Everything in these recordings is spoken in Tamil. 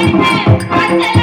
Thank you.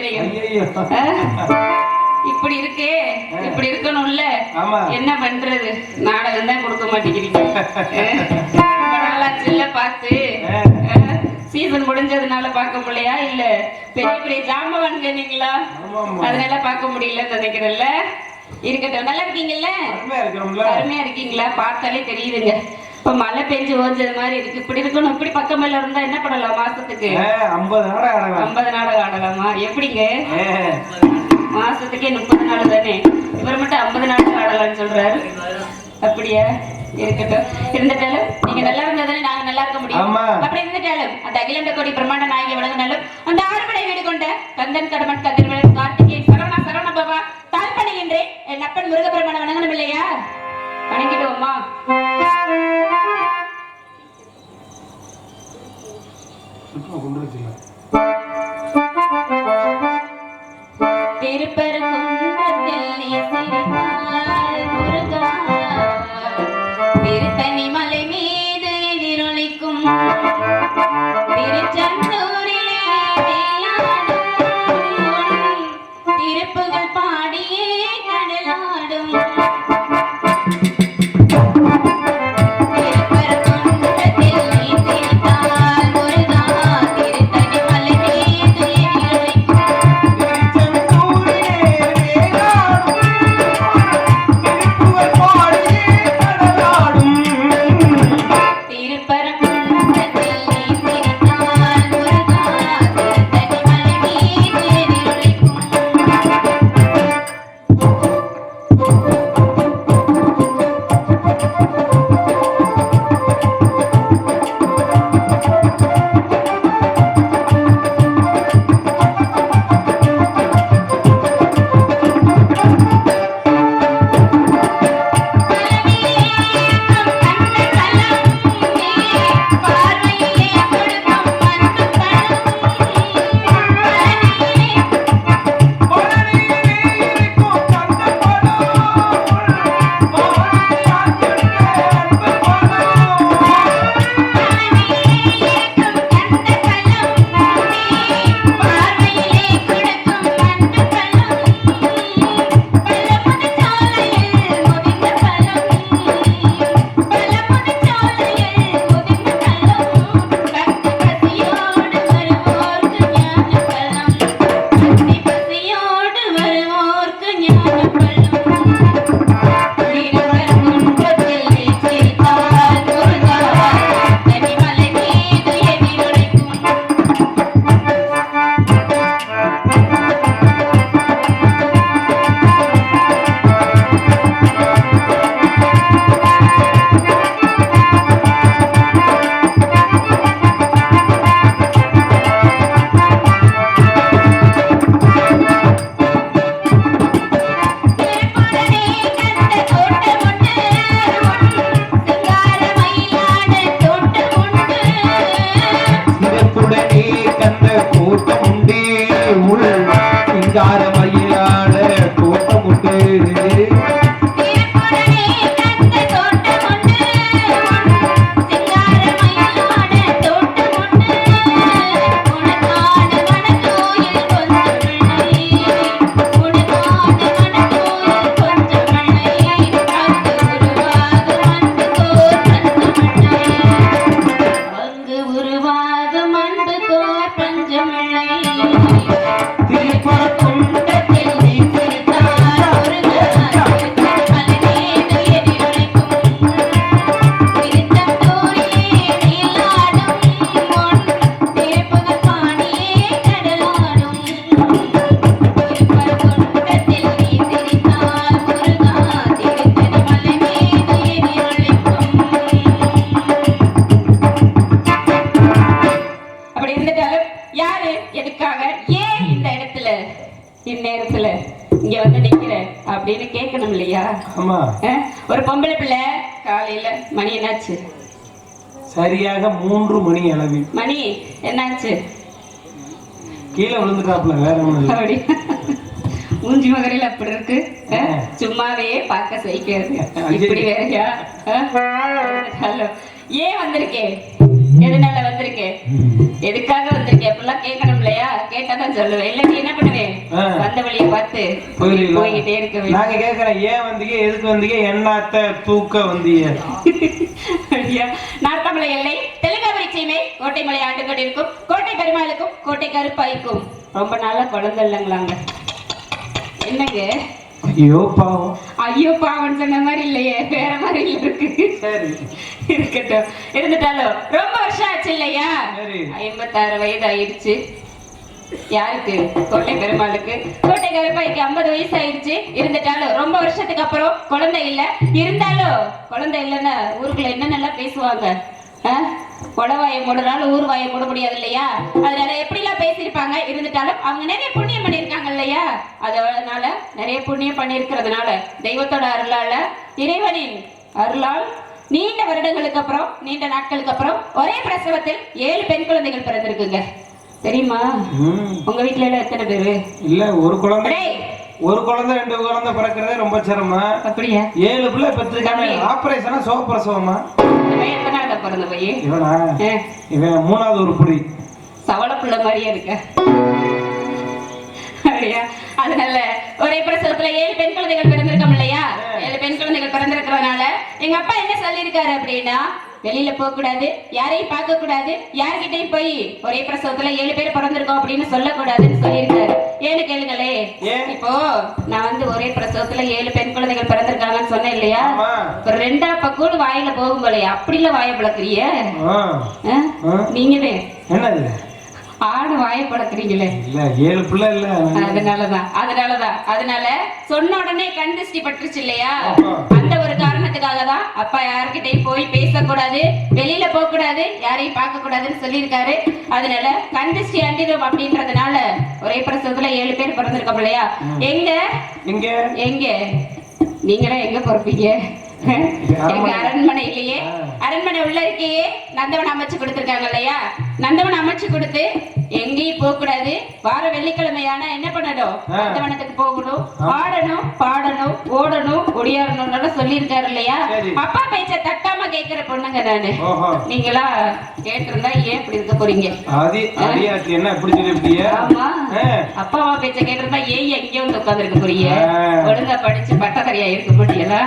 ஜாம்பவான். ஆ? இப்படி இருக்கே. இப்படி இருக்கணும்ல. என்ன பண்றது? நாடகம் தான் கொடுக்க மாட்டேங்கிறீங்க? ரொம்ப பார்த்து. சீசன் முடிஞ்சதுனால பார்க்க முடியலையா? இல்ல. பெரிய பெரிய ஆமா, ஆமா. அதனால பார்க்க முடியலன்னு நினைக்கிறேன்ல. இருக்கட்டும். நல்லா இருக்கீங்கல்ல? அருமையா இருக்கீங்களா? பார்த்தாலே தெரியுதுங்க. இப்ப மழை பெஞ்சு ஓஞ்சது மாதிரி இருக்கு. இப்படி இருக்கணும் இப்படி பக்கமெல்லாம் இருந்தா என்ன பண்ணலாம் மாசத்துக்கு? ஐம்பது நாடகம் ஆடலாம். ஐம்பது நாடகம் ஆடலாமா? எப்படிங்க? மாசத்துக்கே முப்பது நாள் தானே. இவர் மட்டும் ஐம்பது நாடகம் ஆடலாம்னு சொல்றாரு. அப்படியா? இருக்கட்டும். இருந்துட்டாலும் நீங்க நல்லா இருந்தா நாங்க நல்லா இருக்க முடியும். அப்படி இருந்துட்டாலும் அந்த அகிலண்ட கோடி பிரம்மாண்ட நாயகி வழங்கினாலும் அந்த ஆறுபடை வீடு கொண்ட கந்தன் கடமன் கதிர்வேலன் கார்த்திகேயன் சரவணா சரவண பாபா தாழ் பணிகின்றேன் என் அப்பன் முருகப்பெருமான வணங்கணும் இல்லையா? வணங்கிடுவோமா? சுத்தமா கொண்டு வச்சுல திருப்பரங்குன்றத்தில் நீ சிரித்தாய் முருகா. திருத்தணி மலை மீது எதிரொலிக்கும் ஒரு பொம்பளை பிள்ளை. காலையில மணி என்னாச்சு? சரியாக மூன்று மணி அளவில். மணி என்னாச்சு? கீழே விழுந்துட்டாப்ல வேற இல்லை. அப்படி. மூஞ்சி மகரில் அப்படி இருக்கு. சும்மாவே பார்க்க சகிக்கிறது. இப்படி வேறையா ஏன் வந்திருக்கேன் எதனால வந்திருக்கேன் எதுக்காக வந்திருக்கேன் அப்படிலாம் கேட்கணும் இல்லையா கேட்டாதான் சொல்லுவேன். இல்ல நீ என்ன பண்ணுவேன். வந்த வழியை பார்த்து? போய்கிட்டே இருக்க நாங்க கேக்குறோம் ஏன் வந்தீங்க? எதுக்கு வந்தீங்க? என்னத்த தூக்க வந்தீங்க? ஐயா, நார்த்தமலை எல்லை தெலுங்காபுரி சீமை கோட்டை மலை ஆண்டு கொண்டிருக்கும் கோட்டை பெருமாளுக்கும் கோட்டை கருப்பாய்க்கும் ரொம்ப நாளா குழந்தை இல்லைங்களாங்க. என்னங்க? ஐயோ பாவம். ஐயோ பாவம் சொன்ன மாதிரி இல்லையே. வேற மாதிரி இருக்கு. சரி. இருக்கட்டும். இருந்துட்டாலும் ரொம்ப வருஷம் ஆச்சு இல்லையா? ஐம்பத்தாறு வயது ஆயிடுச்சு யாருக்கு? கோட்டை பெருமாளுக்கு. கோட்டை கருப்பாய்க்கு ஐம்பது வயசு ஆயிடுச்சு இருந்துட்டாலும் ரொம்ப வருஷத்துக்கு அப்புறம் குழந்தை இல்ல. இருந்தாலும் குழந்தை இல்லைன்னா ஊருக்குள்ள என்னென்னலாம் பேசுவாங்க? கொடவாயை மூடுனாலும் ஊர் வாயை மூட முடியாது இல்லையா? அதனால எப்படிலாம் பேசியிருப்பாங்க? இருந்துட்டாலும் அவங்க நிறைய புண்ணியம் பண்ணியிருக்காங்க இல்லையா? அதனால நிறைய புண்ணியம் பண்ணியிருக்கிறதுனால தெய்வத்தோட அருளால இறைவனின் அருளால் நீண்ட வருடங்களுக்கு அப்புறம் நீண்ட நாட்களுக்கு அப்புறம் ஒரே பிரசவத்தில் ஏழு பெண் குழந்தைகள் பிறந்திருக்குங்க. தெரியுமா. உங்க எல்லாம் எத்தனை பேரு? இல்ல ஒரு குழந்தை. ஒரு குழந்தை ரெண்டு குழந்தை பிறக்கிறதே ரொம்ப சிரமம். அப்படியா? ஏழு பிள்ளை பெற்றிருக்காங்க ஆபரேஷனா எத்தனாவது பிறந்த பையன் இவனா? இவன் மூணாவது உருப்படி சவள புள்ள மாதிரியே இருக்க. அப்படியா? அதனால ஒரே பிரசவத்துல ஏழு பெண் குழந்தைகள் பிறந்திருக்கோம் இல்லையா? ஏழு பெண் குழந்தைகள் பிறந்திருக்கிறதுனால எங்க அப்பா என்ன சொல்லியிருக்காரு அப்படின்னா வெளியில போக கூடாது யாரையும் பார்க்க கூடாது யார்கிட்டயும் போய் ஒரே பிரசவத்துல ஏழு பேர் பிறந்திருக்கோம் அப்படின்னு சொல்லக்கூடாதுன்னு சொல்லியிருக்காரு. ஏன்னு கேளுங்களே? இப்போ நான் வந்து ஒரே பிரசவத்துல ஏழு பெண் குழந்தைகள் பிறந்திருக்காங்கன்னு சொன்னேன் இல்லையா? ஒரு ரெண்டா பக்கம் வாயில போகும் போலயே அப்படில வாய பழக்கிறீங்க. நீங்களே. என்னது? ஆடு வாய பழக்கிறீங்களே இல்ல ஏழு பிள்ளை இல்ல. அதனாலதான் அதனாலதான் அதனால சொன்ன உடனே கண் திருஷ்டி பட்டுருச்சு இல்லையா. அந்த ஒரு காரணத்துக்காக தான் அப்பா யார்கிட்டயும் போய் பேசக்கூடாது வெளியில போக கூடாது யாரையும் பார்க்க கூடாதுன்னு சொல்லியிருக்காரு. அதனால கண் திருஷ்டி அண்டிடும் அப்படின்றதுனால ஒரே பிரசவத்துல ஏழு பேர் பிறந்திருக்கோம் இல்லையா? எங்க? இங்க எங்க? நீங்களே எங்க பொறுப்பீங்க? எங்க அரண்மனையிலேயே ஆ. அரண்மனை உள்ள இருக்கையே நந்தவனம் அமைச்சு கொடுத்திருக்காங்க இல்லையா? நந்தவனம் அமைச்சு கொடுத்து எங்கேயும் போக கூடாது. வார வெள்ளிக்கிழமையான என்ன பண்ணணும். நந்தவனத்துக்கு போகணும். ஆடணும் பாடணும் ஓடணும் ஒடியாடணும்னு சொல்லியிருக்காரு இல்லையா. அப்பா பேச்ச தட்டாம கேட்கிற பொண்ணுங்க நானு. நீங்களா கேட்டிருந்தா ஏன் இப்படி இருக்க போறீங்க? என்ன இப்படி சொல்லிவிட்டிய ஆமா. அப்பா அம்மா பேச்ச கேட்டிருந்தா ஏன் எங்கேயோ வந்து உட்கார்ந்திருக்க போறீங்க. ஒழுங்கா படிச்சு பட்டதாரியா இருக்க மாட்டீங்களா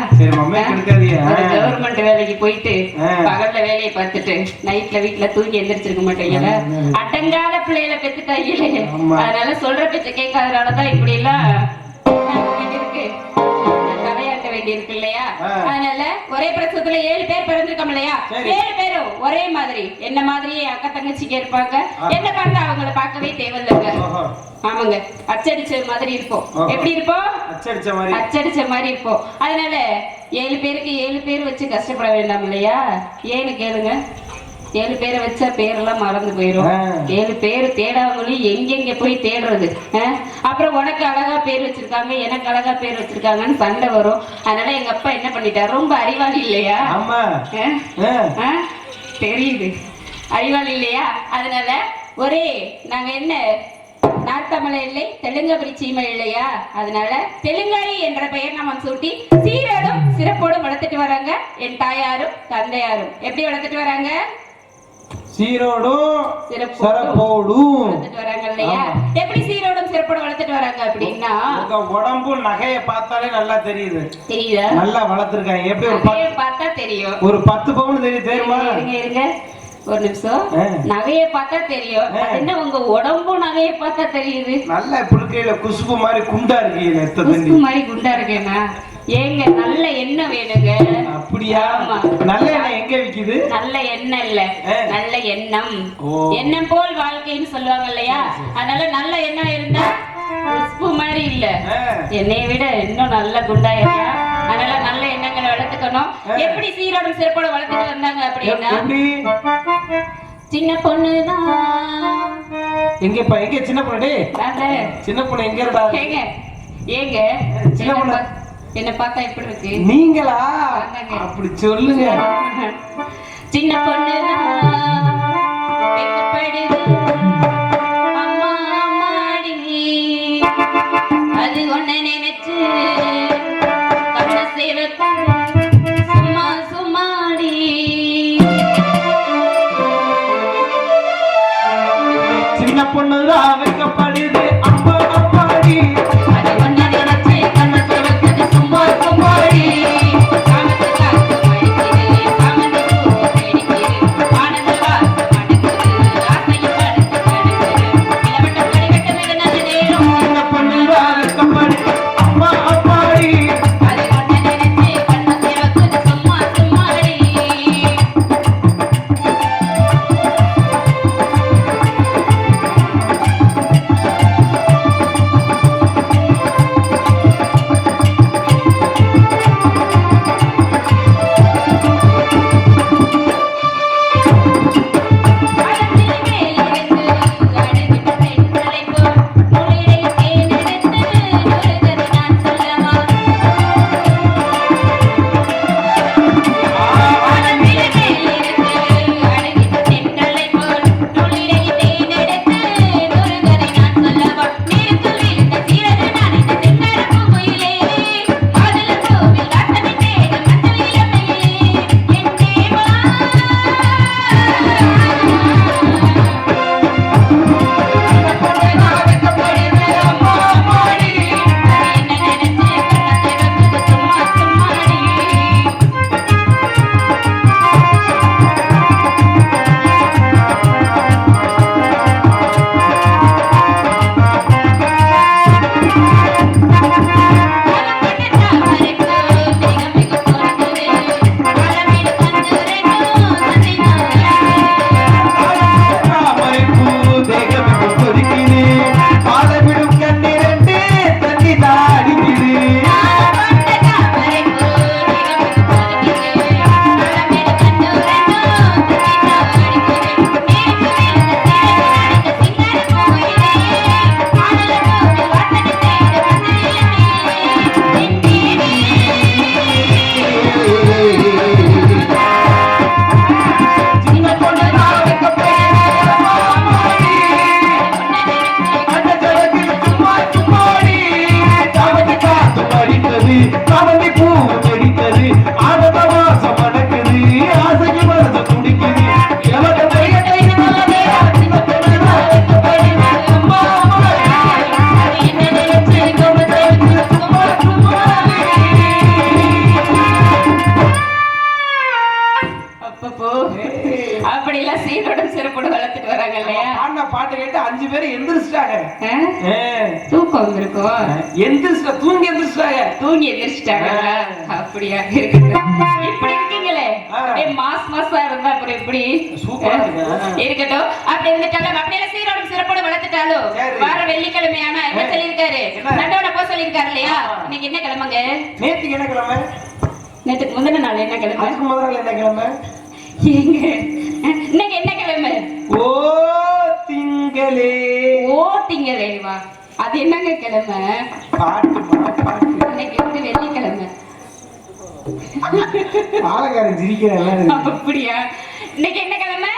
கவர்மெண்ட் வேலைக்கு போயிட்டு. பகல்ல வேலையை பார்த்துட்டு நைட்ல வீட்ல தூங்கி எந்திரிச்சிருக்க மாட்டீங்களா அடங்காத பிள்ளைகளை பெத்துட்டாங்களே. அதனால சொல்ற பேச்ச கேட்காதனாலதான் இப்படி எல்லாம் தலையாட்ட வேண்டியிருக்கு இல்லையா. அதனால ஒரே பிரசவத்துல ஏழு பேர் பிறந்திருக்கோம் இல்லையா. ஏழு பேரும் ஒரே மாதிரி. என்ன மாதிரியே அக்கா தங்கச்சிக்கு இருப்பாங்க என்ன பார்த்து அவங்கள பார்க்கவே தேவையில்லைங்க. ஆமாங்க. அச்சடிச்ச மாதிரி இருப்போம். எப்படி இருப்போம்? அச்சடிச்ச மாதிரி. அச்சடிச்ச மாதிரி இருப்போம். அதனால ஏழு பேருக்கு ஏழு பேர் வச்சு கஷ்டப்பட வேண்டாம் இல்லையா? ஏன்னு கேளுங்க. ஏழு பேரை வச்சா பேரெல்லாம் மறந்து போயிடும். ஏழு பேர் தேடாமலும் எங்கெங்க போய் தேடுறது? அப்புறம் உனக்கு அழகா பேர் வச்சிருக்காங்க எனக்கு அழகா பேர் வச்சிருக்காங்கன்னு சண்டை வரும். அதனால எங்க அப்பா என்ன பண்ணிட்டாரு? ரொம்ப அறிவாளி இல்லையா? தெரியுது. அறிவாளி இல்லையா? அதனால ஒரே நாங்க என்ன? நார்த்தமலை இல்லை தெலுங்கபுரி சீமை இல்லையா? அதனால தெலுங்காயி என்ற பெயர் நம்ம சூட்டி சீரோடும் சிறப்போடும் வளர்த்துட்டு வராங்க. என் தாயாரும் தந்தையாரும். எப்படி வளர்த்துட்டு வராங்க? சீரோடும் சிறப்போடும் எப்படி சீரோடும் சிறப்போடும் வளர்த்துட்டு வராங்க அப்படின்னா? உங்க உடம்பு நகைய பார்த்தாலே நல்லா தெரியுது. தெரியுதா? நல்லா வளர்த்திருக்காங்க. எப்படி ஒரு பார்த்தா தெரியும். ஒரு பத்து பவுன் தெரியும் தெரியுமா? இருங்க இருங்க ஒரு நிமிஷம். நகையை பார்த்தா தெரியும். என்ன உங்க உடம்பும் நகையை பார்த்தா தெரியுது? நல்லா புழுக்கையில குசுபு மாதிரி குண்டா இருக்கீங்க குஷ்பு மாதிரி குண்டா இருக்கேனா ஏங்க நல்ல எண்ணெய் வேணுங்க. அப்படியா. நல்ல எண்ணெய் எங்க விக்குது? நல்ல எண்ணெய் இல்ல. நல்ல எண்ணம். எண்ணம் போல் வாழ்க்கைன்னு சொல்லுவாங்க இல்லையா? அதனால நல்ல எண்ணம் இருந்தா குஷ்பு மாதிரி இல்ல. என்னைய விட இன்னும் நல்ல குண்டா இருக்கா அதனால நல்ல எண்ணங்களை வளர்த்துக்கணும். எப்படி சீரோட சிறப்போட வளர்த்துட்டு வந்தாங்க அப்படின்னா? சின்ன பொண்ணுதான் எங்கப்பா எங்க சின்ன பொண்ணு? சின்ன பொண்ணு எங்க இருக்கா? ஏங்க ஏங்க சின்ன பொண்ணு. என்ன பார்த்தா எப்படி இருக்கு நீங்களா. அப்படி சொல்லுங்க. சின்ன பொண்ணு இன்னைக்கு என்ன கிழமைங்க? நேத்துக்கு என்ன கிழமை? நேற்றுக்கு முந்தின நாள் என்ன கிழமை? அதுக்கு முதல் நாள் என்ன கிழமை? ஏங்க இன்னைக்கு என்ன கிழமை? ஓ திங்களே. ஓ திங்களே வா. அது என்னங்க கிழமை? பாட்டுமா பாட்டு இன்னைக்கு வந்து வெள்ளிக்கிழமை. பாலக்காரன் சிரிக்கிறேன் அப்படியா? இன்னைக்கு என்ன கிழமை?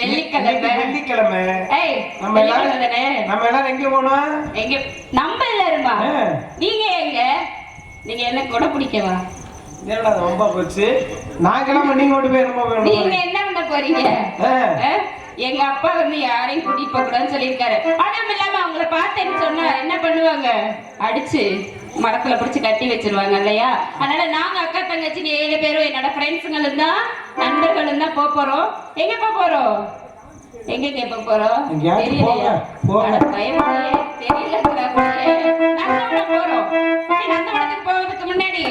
வெள்ளிக்கிழமை. வெள்ளிக்கிழமை. ஏய் நம்ம எல்லாரும் நம்ம எல்லாரும் எங்க போனோம்? எங்க நம்ம எல்லாருமா. நீங்க எங்க? நீங்க என்ன கொடை பிடிக்கவா என்னடா ரொம்ப போச்சு. நான் கிளம்ப நீங்க போய் நீங்க என்ன பண்ண போறீங்க? எங்க அப்பா வந்து யாரையும் கூட்டிட்டு போக கூடாதுன்னு சொல்லியிருக்காரு அதுவும் இல்லாம அவங்கள பார்த்தேன்னு சொன்னா என்ன பண்ணுவாங்க? அடிச்சு. மரத்துல பிடிச்சு கட்டி வச்சிருவாங்க இல்லையா? அதனால நாங்க அக்கா தங்கச்சிங்க ஏழு பேரும் என்னோட ஃப்ரெண்ட்ஸுங்களும் தான் நண்பர்களும் தான் போறோம். எங்க போக போறோம்? எங்க கேட்க போறோம்? தெரியலையா. நந்தவனம் போறோம். நந்தவனத்துக்கு போறதுக்கு முன்னாடி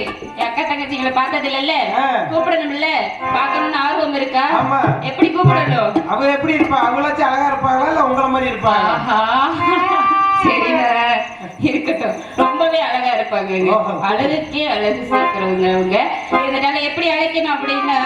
அக்கா தங்கச்சிங்களை பார்த்தது இல்லல்ல ஆ. கூப்பிடணும்ல? பார்க்கணும்னு ஆர்வம் இருக்கா. எப்படி கூப்பிடணும்? அவங்க எப்படி இருப்பா? அவங்களாச்சும் அழகா இருப்பாங்களா இல்ல உங்கள மாதிரி இருப்பாங்க சரிங்க இருக்கட்டும். ரொம்பவே அழகா இருப்பாங்க. அழகுக்கே அழகு சேர்க்கிறவங்க அவங்க இதனால எப்படி அழைக்கணும் அப்படின்னா